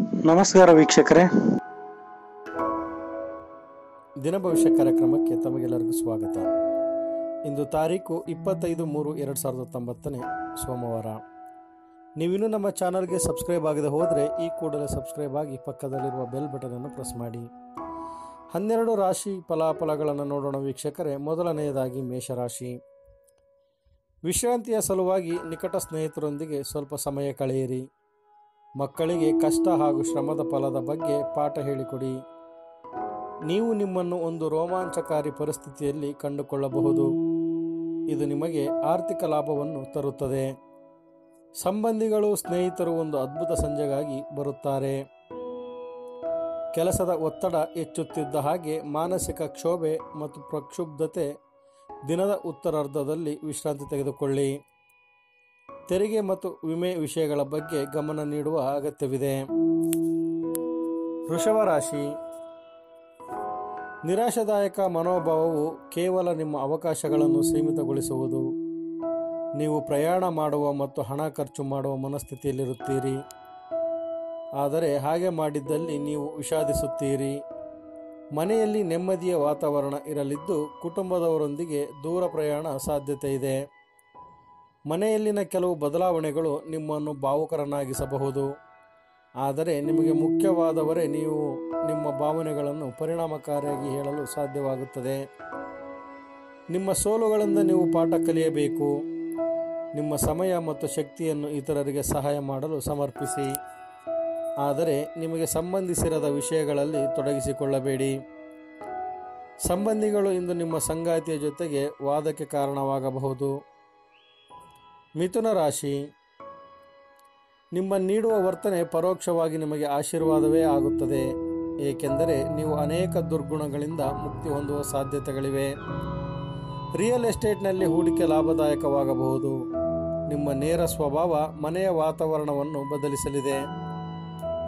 ನಮಸ್ಕಾರ ವೀಕ್ಷಕರೇ. ದಿನ ಭವಿಷ್ಯ ಕಾರ್ಯಕ್ರಮಕ್ಕೆ ತಮಗೆಲ್ಲರಿಗೂ ಸ್ವಾಗತ. ಇಂದು ತಾರೀಕು ಇಪ್ಪತ್ತೈದು ಮೂರು ಎರಡು ಸಾವಿರದ ಹತ್ತೊಂಬತ್ತನೇ ಸೋಮವಾರ. ನೀವಿನ್ನೂ ನಮ್ಮ ಚಾನಲ್ಗೆ ಸಬ್ಸ್ಕ್ರೈಬ್ ಆಗದೆ ಹೋದರೆ ಈ ಕೂಡಲೇ ಸಬ್ಸ್ಕ್ರೈಬ್ ಆಗಿ ಪಕ್ಕದಲ್ಲಿರುವ ಬೆಲ್ ಬಟನನ್ನು ಪ್ರೆಸ್ ಮಾಡಿ. ಹನ್ನೆರಡು ರಾಶಿ ಫಲಾಫಲಗಳನ್ನು ನೋಡೋಣ ವೀಕ್ಷಕರೇ. ಮೊದಲನೆಯದಾಗಿ ಮೇಷರಾಶಿ. ವಿಶ್ರಾಂತಿಯ ಸಲುವಾಗಿ ನಿಕಟ ಸ್ನೇಹಿತರೊಂದಿಗೆ ಸ್ವಲ್ಪ ಸಮಯ ಕಳೆಯಿರಿ. ಮಕ್ಕಳಿಗೆ ಕಷ್ಟ ಹಾಗೂ ಶ್ರಮದ ಫಲದ ಬಗ್ಗೆ ಪಾಠ ಹೇಳಿಕೊಡಿ. ನೀವು ನಿಮ್ಮನ್ನು ಒಂದು ರೋಮಾಂಚಕಾರಿ ಪರಿಸ್ಥಿತಿಯಲ್ಲಿ ಕಂಡುಕೊಳ್ಳಬಹುದು. ಇದು ನಿಮಗೆ ಆರ್ಥಿಕ ಲಾಭವನ್ನು ತರುತ್ತದೆ. ಸಂಬಂಧಿಗಳು, ಸ್ನೇಹಿತರು ಒಂದು ಅದ್ಭುತ ಸಂಜೆಗಾಗಿ ಬರುತ್ತಾರೆ. ಕೆಲಸದ ಒತ್ತಡ ಹೆಚ್ಚುತ್ತಿದ್ದ ಹಾಗೆ ಮಾನಸಿಕ ಕ್ಷೋಭೆ ಮತ್ತು ಪ್ರಕ್ಷುಬ್ಧತೆ ದಿನದ ಉತ್ತರಾರ್ಧದಲ್ಲಿ ವಿಶ್ರಾಂತಿ ತೆಗೆದುಕೊಳ್ಳಿ. ತೆರಿಗೆ ಮತ್ತು ವಿಮೆ ವಿಷಯಗಳ ಬಗ್ಗೆ ಗಮನ ನೀಡುವ ಅಗತ್ಯವಿದೆ. ವೃಷಭ ರಾಶಿ. ನಿರಾಶಾದಾಯಕ ಮನೋಭಾವವು ಕೇವಲ ನಿಮ್ಮ ಅವಕಾಶಗಳನ್ನು ಸೀಮಿತಗೊಳಿಸುವುದು. ನೀವು ಪ್ರಯಾಣ ಮಾಡುವ ಮತ್ತು ಹಣ ಖರ್ಚು ಮಾಡುವ ಮನಸ್ಥಿತಿಯಲ್ಲಿರುತ್ತೀರಿ. ಆದರೆ ಹಾಗೆ ಮಾಡಿದ್ದಲ್ಲಿ ನೀವು ವಿಷಾದಿಸುತ್ತೀರಿ. ಮನೆಯಲ್ಲಿ ನೆಮ್ಮದಿಯ ವಾತಾವರಣ ಇರಲಿದ್ದು ಕುಟುಂಬದವರೊಂದಿಗೆ ದೂರ ಪ್ರಯಾಣ ಸಾಧ್ಯತೆ ಇದೆ. ಮನೆಯಲ್ಲಿನ ಕೆಲವು ಬದಲಾವಣೆಗಳು ನಿಮ್ಮನ್ನು ಭಾವುಕರನ್ನಾಗಿಸಬಹುದು. ಆದರೆ ನಿಮಗೆ ಮುಖ್ಯವಾದವರೇ ನೀವು ನಿಮ್ಮ ಭಾವನೆಗಳನ್ನು ಪರಿಣಾಮಕಾರಿಯಾಗಿ ಹೇಳಲು ಸಾಧ್ಯವಾಗುತ್ತದೆ. ನಿಮ್ಮ ಸೋಲುಗಳಿಂದ ನೀವು ಪಾಠ ಕಲಿಯಬೇಕು. ನಿಮ್ಮ ಸಮಯ ಮತ್ತು ಶಕ್ತಿಯನ್ನು ಇತರರಿಗೆ ಸಹಾಯ ಮಾಡಲು ಸಮರ್ಪಿಸಿ. ಆದರೆ ನಿಮಗೆ ಸಂಬಂಧಿಸಿರದ ವಿಷಯಗಳಲ್ಲಿ ತೊಡಗಿಸಿಕೊಳ್ಳಬೇಡಿ. ಸಂಬಂಧಿಗಳು ಇಂದು ನಿಮ್ಮ ಸಂಗಾತಿಯ ಜೊತೆಗೆ ವಾದಕ್ಕೆ ಕಾರಣವಾಗಬಹುದು. ಮಿಥುನ ರಾಶಿ. ನಿಮ್ಮ ನೀಡುವ ವರ್ತನೆ ಪರೋಕ್ಷವಾಗಿ ನಿಮಗೆ ಆಶೀರ್ವಾದವೇ ಆಗುತ್ತದೆ. ಏಕೆಂದರೆ ನೀವು ಅನೇಕ ದುರ್ಗುಣಗಳಿಂದ ಮುಕ್ತಿ ಹೊಂದುವ ಸಾಧ್ಯತೆಗಳಿವೆ. ರಿಯಲ್ ಎಸ್ಟೇಟ್ನಲ್ಲಿ ಹೂಡಿಕೆ ಲಾಭದಾಯಕವಾಗಬಹುದು. ನಿಮ್ಮ ನೇರ ಸ್ವಭಾವ ಮನೆಯ ವಾತಾವರಣವನ್ನು ಬದಲಿಸಲಿದೆ.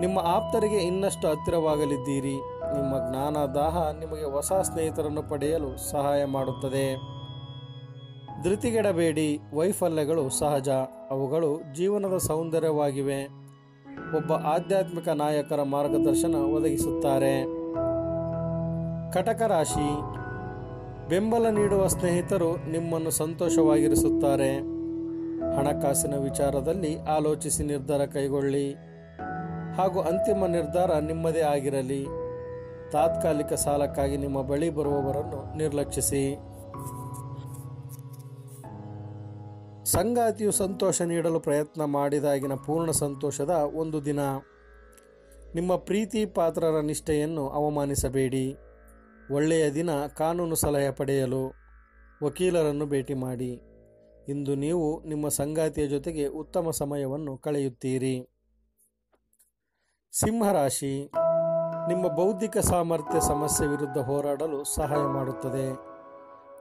ನಿಮ್ಮ ಆಪ್ತರಿಗೆ ಇನ್ನಷ್ಟು ಹತ್ತಿರವಾಗಲಿದ್ದೀರಿ. ನಿಮ್ಮ ಜ್ಞಾನ ದಾಹ ನಿಮಗೆ ಹೊಸ ಸ್ನೇಹಿತರನ್ನು ಪಡೆಯಲು ಸಹಾಯ ಮಾಡುತ್ತದೆ. ಧೃತಿಗೆಡಬೇಡಿ, ವೈಫಲ್ಯಗಳು ಸಹಜ, ಅವುಗಳು ಜೀವನದ ಸೌಂದರ್ಯವಾಗಿವೆ. ಒಬ್ಬ ಆಧ್ಯಾತ್ಮಿಕ ನಾಯಕರ ಮಾರ್ಗದರ್ಶನ ಒದಗಿಸುತ್ತಾರೆ. ಕಟಕ ರಾಶಿ, ಬೆಂಬಲ ನೀಡುವ ಸ್ನೇಹಿತರು ನಿಮ್ಮನ್ನು ಸಂತೋಷವಾಗಿರಿಸುತ್ತಾರೆ. ಹಣಕಾಸಿನ ವಿಚಾರದಲ್ಲಿ ಆಲೋಚಿಸಿ ನಿರ್ಧಾರ ಕೈಗೊಳ್ಳಿ. ಹಾಗೂ ಅಂತಿಮ ನಿರ್ಧಾರ ನಿಮ್ಮದೇ ಆಗಿರಲಿ. ತಾತ್ಕಾಲಿಕ ಸಾಲಕ್ಕಾಗಿ ನಿಮ್ಮ ಬಳಿ ಬರುವವರನ್ನು ನಿರ್ಲಕ್ಷಿಸಿ. ಸಂಗಾತಿಯು ಸಂತೋಷ ನೀಡಲು ಪ್ರಯತ್ನ ಮಾಡಿದಾಗಿನ ಪೂರ್ಣ ಸಂತೋಷದ ಒಂದು ದಿನ. ನಿಮ್ಮ ಪ್ರೀತಿ ಪಾತ್ರರ ನಿಷ್ಠೆಯನ್ನು ಅವಮಾನಿಸಬೇಡಿ. ಒಳ್ಳೆಯ ದಿನ ಕಾನೂನು ಸಲಹೆ ಪಡೆಯಲು ವಕೀಲರನ್ನು ಭೇಟಿ ಮಾಡಿ. ಇಂದು ನೀವು ನಿಮ್ಮ ಸಂಗಾತಿಯ ಜೊತೆಗೆ ಉತ್ತಮ ಸಮಯವನ್ನು ಕಳೆಯುತ್ತೀರಿ. ಸಿಂಹರಾಶಿ. ನಿಮ್ಮ ಬೌದ್ಧಿಕ ಸಾಮರ್ಥ್ಯ ಸಮಸ್ಯೆ ವಿರುದ್ಧ ಹೋರಾಡಲು ಸಹಾಯ ಮಾಡುತ್ತದೆ.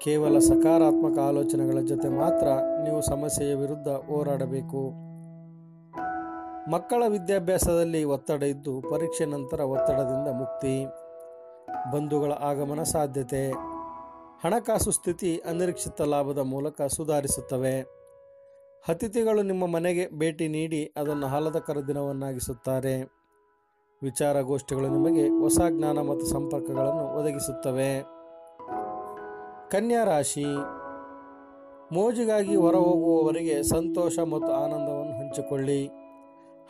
ಕೇವಲ ಸಕಾರಾತ್ಮಕ ಆಲೋಚನೆಗಳ ಜೊತೆ ಮಾತ್ರ ನೀವು ಸಮಸ್ಯೆಯ ವಿರುದ್ಧ ಹೋರಾಡಬೇಕು. ಮಕ್ಕಳ ವಿದ್ಯಾಭ್ಯಾಸದಲ್ಲಿ ಒತ್ತಡ ಇದ್ದು ಪರೀಕ್ಷೆ ನಂತರ ಒತ್ತಡದಿಂದ ಮುಕ್ತಿ, ಬಂಧುಗಳ ಆಗಮನ ಸಾಧ್ಯತೆ, ಹಣಕಾಸು ಸ್ಥಿತಿ ಅನಿರೀಕ್ಷಿತ ಲಾಭದ ಮೂಲಕ ಸುಧಾರಿಸುತ್ತವೆ. ಅತಿಥಿಗಳು ನಿಮ್ಮ ಮನೆಗೆ ಭೇಟಿ ನೀಡಿ ಅದನ್ನು ಆಹ್ಲಾದಕರ ದಿನವನ್ನಾಗಿಸುತ್ತಾರೆ. ವಿಚಾರಗೋಷ್ಠಿಗಳು ನಿಮಗೆ ಹೊಸ ಜ್ಞಾನ ಮತ್ತು ಸಂಪರ್ಕಗಳನ್ನು ಒದಗಿಸುತ್ತವೆ. ಕನ್ಯಾ ರಾಶಿ. ಮೋಜಿಗಾಗಿ ಹೊರ ಹೋಗುವವರಿಗೆ ಸಂತೋಷ ಮತ್ತು ಆನಂದವನ್ನು ಹಂಚಿಕೊಳ್ಳಿ.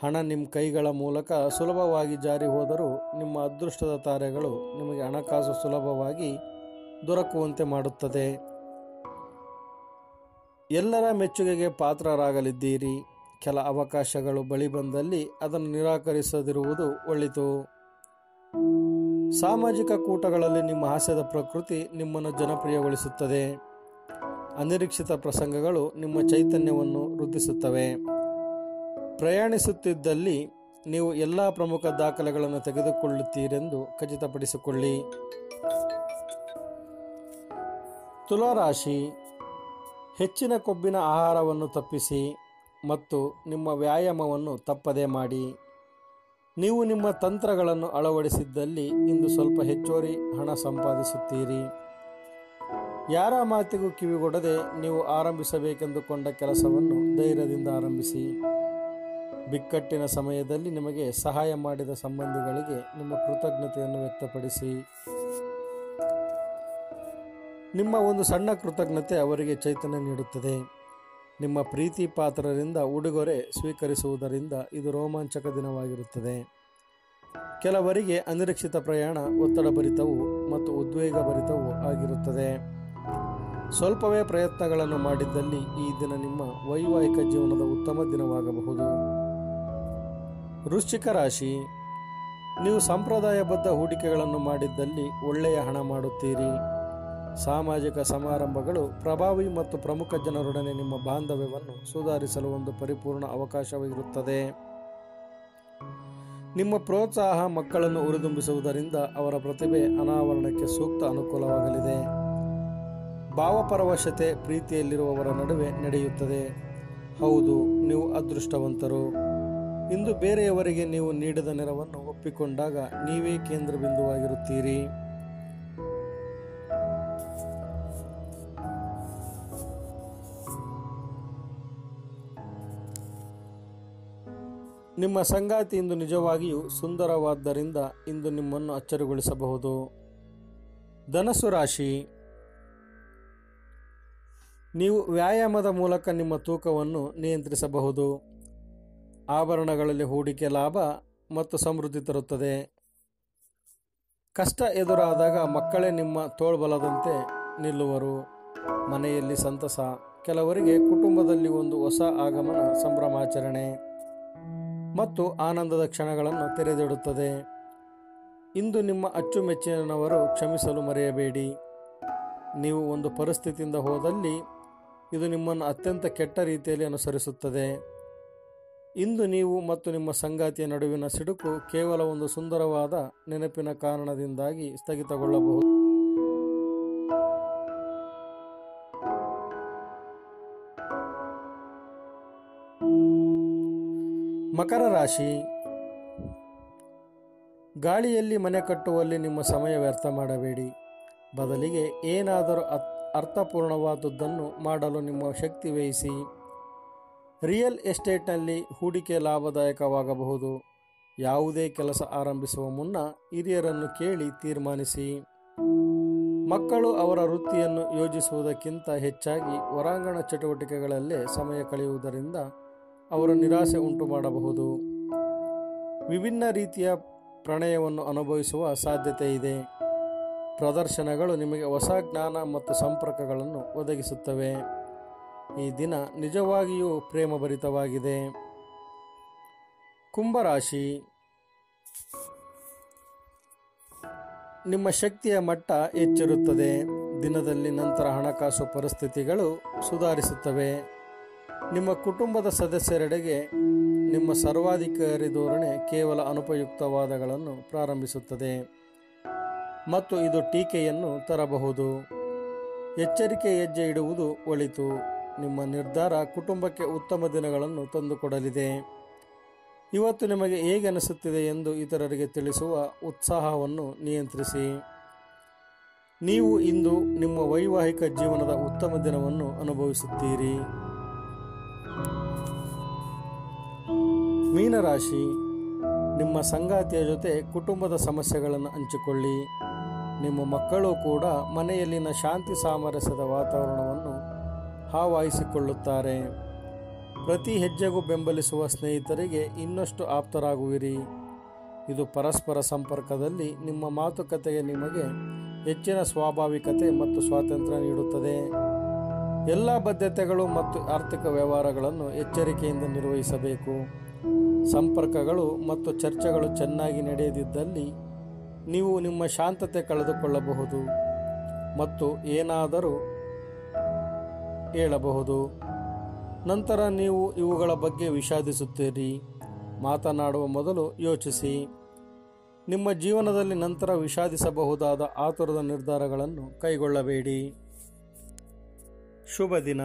ಹಣ ನಿಮ್ಮ ಕೈಗಳ ಮೂಲಕ ಸುಲಭವಾಗಿ ಜಾರಿ ಹೋದರೂ ನಿಮ್ಮ ಅದೃಷ್ಟದ ತಾರೆಗಳು ನಿಮಗೆ ಹಣಕಾಸು ಸುಲಭವಾಗಿ ದೊರಕುವಂತೆ ಮಾಡುತ್ತದೆ. ಎಲ್ಲರ ಮೆಚ್ಚುಗೆಗೆ ಪಾತ್ರರಾಗಲಿದ್ದೀರಿ. ಕೆಲ ಅವಕಾಶಗಳು ಬಳಿ ಬಂದಲ್ಲಿ ಅದನ್ನು ನಿರಾಕರಿಸದಿರುವುದು ಒಳಿತು. ಸಾಮಾಜಿಕ ಕೂಟಗಳಲ್ಲಿ ನಿಮ್ಮ ಹಾಸ್ಯದ ಪ್ರಕೃತಿ ನಿಮ್ಮನ್ನು ಜನಪ್ರಿಯಗೊಳಿಸುತ್ತದೆ. ಅನಿರೀಕ್ಷಿತ ಪ್ರಸಂಗಗಳು ನಿಮ್ಮ ಚೈತನ್ಯವನ್ನು ವೃದ್ಧಿಸುತ್ತವೆ. ಪ್ರಯಾಣಿಸುತ್ತಿದ್ದಲ್ಲಿ ನೀವು ಎಲ್ಲ ಪ್ರಮುಖ ದಾಖಲೆಗಳನ್ನು ತೆಗೆದುಕೊಳ್ಳುತ್ತೀರೆಂದು ಖಚಿತಪಡಿಸಿಕೊಳ್ಳಿ. ತುಲಾರಾಶಿ. ಹೆಚ್ಚಿನ ಕೊಬ್ಬಿನ ಆಹಾರವನ್ನು ತಪ್ಪಿಸಿ ಮತ್ತು ನಿಮ್ಮ ವ್ಯಾಯಾಮವನ್ನು ತಪ್ಪದೇ ಮಾಡಿ. ನೀವು ನಿಮ್ಮ ತಂತ್ರಗಳನ್ನು ಅಳವಡಿಸಿದ್ದಲ್ಲಿ ಇಂದು ಸ್ವಲ್ಪ ಹೆಚ್ಚುವರಿ ಹಣ ಸಂಪಾದಿಸುತ್ತೀರಿ. ಯಾರ ಮಾತಿಗೂ ಕಿವಿಗೊಡದೆ ನೀವು ಆರಂಭಿಸಬೇಕೆಂದುಕೊಂಡ ಕೆಲಸವನ್ನು ಧೈರ್ಯದಿಂದ ಆರಂಭಿಸಿ. ಬಿಕ್ಕಟ್ಟಿನ ಸಮಯದಲ್ಲಿ ನಿಮಗೆ ಸಹಾಯ ಮಾಡಿದ ಸಂಬಂಧಿಗಳಿಗೆ ನಿಮ್ಮ ಕೃತಜ್ಞತೆಯನ್ನು ವ್ಯಕ್ತಪಡಿಸಿ. ನಿಮ್ಮ ಒಂದು ಸಣ್ಣ ಕೃತಜ್ಞತೆ ಅವರಿಗೆ ಚೈತನ್ಯ ನೀಡುತ್ತದೆ. ನಿಮ್ಮ ಪ್ರೀತಿ ಪಾತ್ರರಿಂದ ಉಡುಗೊರೆ ಸ್ವೀಕರಿಸುವುದರಿಂದ ಇದು ರೋಮಾಂಚಕ ದಿನವಾಗಿರುತ್ತದೆ. ಕೆಲವರಿಗೆ ಅನಿರೀಕ್ಷಿತ ಪ್ರಯಾಣ ಒತ್ತಡಭರಿತವು ಮತ್ತು ಉದ್ವೇಗಭರಿತವೂ ಆಗಿರುತ್ತದೆ. ಸ್ವಲ್ಪವೇ ಪ್ರಯತ್ನಗಳನ್ನು ಮಾಡಿದ್ದಲ್ಲಿ ಈ ದಿನ ನಿಮ್ಮ ವೈವಾಹಿಕ ಜೀವನದ ಉತ್ತಮ ದಿನವಾಗಬಹುದು. ವೃಶ್ಚಿಕ ರಾಶಿ, ನೀವು ಸಂಪ್ರದಾಯಬದ್ಧ ಹೂಡಿಕೆಗಳನ್ನು ಮಾಡಿದ್ದಲ್ಲಿ ಒಳ್ಳೆಯ ಹಣ ಮಾಡುತ್ತೀರಿ. ಸಾಮಾಜಿಕ ಸಮಾರಂಭಗಳು ಪ್ರಭಾವಿ ಮತ್ತು ಪ್ರಮುಖ ಜನರೊಡನೆ ನಿಮ್ಮ ಬಾಂಧವ್ಯವನ್ನು ಸುಧಾರಿಸಲು ಒಂದು ಪರಿಪೂರ್ಣ ಅವಕಾಶವಿರುತ್ತದೆ. ನಿಮ್ಮ ಪ್ರೋತ್ಸಾಹ ಮಕ್ಕಳನ್ನು ಉರಿದುಂಬಿಸುವುದರಿಂದ ಅವರ ಪ್ರತಿಭೆ ಅನಾವರಣಕ್ಕೆ ಸೂಕ್ತ ಅನುಕೂಲವಾಗಲಿದೆ. ಭಾವಪರವಶತೆ ಪ್ರೀತಿಯಲ್ಲಿರುವವರ ನಡುವೆ ನಡೆಯುತ್ತದೆ. ಹೌದು, ನೀವು ಅದೃಷ್ಟವಂತರು. ಇಂದು ಬೇರೆಯವರಿಗೆ ನೀವು ನೀಡಿದ ನೆರವನ್ನು ಒಪ್ಪಿಕೊಂಡಾಗ ನೀವೇ ಕೇಂದ್ರ ಬಿಂದುವಾಗಿರುತ್ತೀರಿ. ನಿಮ್ಮ ಸಂಗಾತಿ ಇಂದು ನಿಜವಾಗಿಯೂ ಸುಂದರವಾದ್ದರಿಂದ ಇಂದು ನಿಮ್ಮನ್ನು ಅಚ್ಚರಿಗೊಳಿಸಬಹುದು. ಧನಸ್ಸು ರಾಶಿ. ನೀವು ವ್ಯಾಯಾಮದ ಮೂಲಕ ನಿಮ್ಮ ತೂಕವನ್ನು ನಿಯಂತ್ರಿಸಬಹುದು. ಆಭರಣಗಳಲ್ಲಿ ಹೂಡಿಕೆ ಲಾಭ ಮತ್ತು ಸಮೃದ್ಧಿ ತರುತ್ತದೆ. ಕಷ್ಟ ಎದುರಾದಾಗ ಮಕ್ಕಳೇ ನಿಮ್ಮ ತೋಳ್ಬಲದಂತೆ ನಿಲ್ಲುವರು. ಮನೆಯಲ್ಲಿ ಸಂತಸ. ಕೆಲವರಿಗೆ ಕುಟುಂಬದಲ್ಲಿ ಒಂದು ಹೊಸ ಆಗಮನ ಸಂಭ್ರಮಾಚರಣೆ. ಮತ್ತು ಆನಂದದ ಕ್ಷಣಗಳನ್ನು ತೆರೆದಿಡುತ್ತದೆ. ಇಂದು ನಿಮ್ಮ ಅಚ್ಚುಮೆಚ್ಚಿನವರು ಕ್ಷಮಿಸಲು ಮರೆಯಬೇಡಿ. ನೀವು ಒಂದು ಪರಿಸ್ಥಿತಿಯಿಂದ ಹೋದಲ್ಲಿ ಇದು ನಿಮ್ಮನ್ನು ಅತ್ಯಂತ ಕೆಟ್ಟ ರೀತಿಯಲ್ಲಿ ಅನುಸರಿಸುತ್ತದೆ. ಇಂದು ನೀವು ಮತ್ತು ನಿಮ್ಮ ಸಂಗಾತಿಯ ನಡುವಿನ ಸಿಡುಕು ಕೇವಲ ಒಂದು ಸುಂದರವಾದ ನೆನಪಿನ ಕಾರಣದಿಂದಾಗಿ ಸ್ಥಗಿತಗೊಳ್ಳಬಹುದು. ಮಕರ ರಾಶಿ. ಗಾಳಿಯಲ್ಲಿ ಮನೆ ಕಟ್ಟುವಲ್ಲಿ ನಿಮ್ಮ ಸಮಯ ವ್ಯರ್ಥ ಮಾಡಬೇಡಿ. ಬದಲಿಗೆ ಏನಾದರೂ ಅರ್ಥಪೂರ್ಣವಾದದ್ದನ್ನು ಮಾಡಲು ನಿಮ್ಮ ಶಕ್ತಿ ವ್ಯಯಿಸಿ ರಿಯಲ್ ಎಸ್ಟೇಟ್ನಲ್ಲಿ ಹೂಡಿಕೆ ಲಾಭದಾಯಕವಾಗಬಹುದು. ಯಾವುದೇ ಕೆಲಸ ಆರಂಭಿಸುವ ಮುನ್ನ ಹಿರಿಯರನ್ನು ಕೇಳಿ ತೀರ್ಮಾನಿಸಿ. ಮಕ್ಕಳು ಅವರ ವೃತ್ತಿಯನ್ನು ಯೋಜಿಸುವುದಕ್ಕಿಂತ ಹೆಚ್ಚಾಗಿ ಹೊರಾಂಗಣ ಚಟುವಟಿಕೆಗಳಲ್ಲೇ ಸಮಯ ಕಳೆಯುವುದರಿಂದ ಅವರು ನಿರಾಸೆ ಉಂಟು ಮಾಡಬಹುದು. ವಿಭಿನ್ನ ರೀತಿಯ ಪ್ರಣಯವನ್ನು ಅನುಭವಿಸುವ ಸಾಧ್ಯತೆ ಇದೆ. ಪ್ರದರ್ಶನಗಳು ನಿಮಗೆ ಹೊಸ ಜ್ಞಾನ ಮತ್ತು ಸಂಪರ್ಕಗಳನ್ನು ಒದಗಿಸುತ್ತವೆ. ಈ ದಿನ ನಿಜವಾಗಿಯೂ ಪ್ರೇಮಭರಿತವಾಗಿದೆ. ಕುಂಭರಾಶಿ. ನಿಮ್ಮ ಶಕ್ತಿಯ ಮಟ್ಟ ಹೆಚ್ಚಿರುತ್ತದೆ. ದಿನದಲ್ಲಿ ನಂತರ ಹಣಕಾಸು ಪರಿಸ್ಥಿತಿಗಳು ಸುಧಾರಿಸುತ್ತವೆ. ನಿಮ್ಮ ಕುಟುಂಬದ ಸದಸ್ಯರೆಡೆಗೆ ನಿಮ್ಮ ಸರ್ವಾಧಿಕಾರಿ ಧೋರಣೆ ಕೇವಲ ಅನುಪಯುಕ್ತವಾದಗಳನ್ನು ಪ್ರಾರಂಭಿಸುತ್ತದೆ. ಮತ್ತು ಇದು ಟೀಕೆಯನ್ನು ತರಬಹುದು. ಎಚ್ಚರಿಕೆ ಹೆಜ್ಜೆ ಇಡುವುದು ಒಳಿತು. ನಿಮ್ಮ ನಿರ್ಧಾರ ಕುಟುಂಬಕ್ಕೆ ಉತ್ತಮ ದಿನಗಳನ್ನು ತಂದುಕೊಡಲಿದೆ. ಇವತ್ತು ನಿಮಗೆ ಹೇಗೆ ಅನಿಸುತ್ತಿದೆ ಎಂದು ಇತರರಿಗೆ ತಿಳಿಸುವ ಉತ್ಸಾಹವನ್ನು ನಿಯಂತ್ರಿಸಿ. ನೀವು ಇಂದು ನಿಮ್ಮ ವೈವಾಹಿಕ ಜೀವನದ ಉತ್ತಮ ದಿನವನ್ನು ಅನುಭವಿಸುತ್ತೀರಿ. ಮೀನರಾಶಿ, ನಿಮ್ಮ ಸಂಗಾತಿಯ ಜೊತೆ ಕುಟುಂಬದ ಸಮಸ್ಯೆಗಳನ್ನು ಹಂಚಿಕೊಳ್ಳಿ. ನಿಮ್ಮ ಮಕ್ಕಳು ಕೂಡ ಮನೆಯಲ್ಲಿನ ಶಾಂತಿ ಸಾಮರಸ್ಯದ ವಾತಾವರಣವನ್ನು ಹಾವಾಯಿಸಿಕೊಳ್ಳುತ್ತಾರೆ ಪ್ರತಿ ಹೆಜ್ಜೆಗೂ ಬೆಂಬಲಿಸುವ ಸ್ನೇಹಿತರಿಗೆ ಇನ್ನಷ್ಟು ಆಪ್ತರಾಗುವಿರಿ. ಇದು ಪರಸ್ಪರ ಸಂಪರ್ಕದಲ್ಲಿ ನಿಮ್ಮ ಮಾತುಕತೆಗೆ ನಿಮಗೆ ಹೆಚ್ಚಿನ ಸ್ವಾಭಾವಿಕತೆ ಮತ್ತು ಸ್ವಾತಂತ್ರ್ಯ ನೀಡುತ್ತದೆ. ಎಲ್ಲ ಬದ್ಧತೆಗಳು ಮತ್ತು ಆರ್ಥಿಕ ವ್ಯವಹಾರಗಳನ್ನು ಎಚ್ಚರಿಕೆಯಿಂದ ನಿರ್ವಹಿಸಬೇಕು. ಸಂಪರ್ಕಗಳು ಮತ್ತು ಚರ್ಚೆಗಳು ಚೆನ್ನಾಗಿ ನಡೆಯದಿದ್ದಲ್ಲಿ ನೀವು ನಿಮ್ಮ ಶಾಂತತೆ ಕಳೆದುಕೊಳ್ಳಬಹುದು ಮತ್ತು ಏನಾದರೂ ಹೇಳಬಹುದು. ನಂತರ ನೀವು ಇವುಗಳ ಬಗ್ಗೆ ವಿಷಾದಿಸುತ್ತೀರಿ. ಮಾತನಾಡುವ ಮೊದಲು ಯೋಚಿಸಿ. ನಿಮ್ಮ ಜೀವನದಲ್ಲಿ ನಂತರ ವಿಷಾದಿಸಬಹುದಾದ ಆತುರದ ನಿರ್ಧಾರಗಳನ್ನು ಕೈಗೊಳ್ಳಬೇಡಿ. ಶುಭ ದಿನ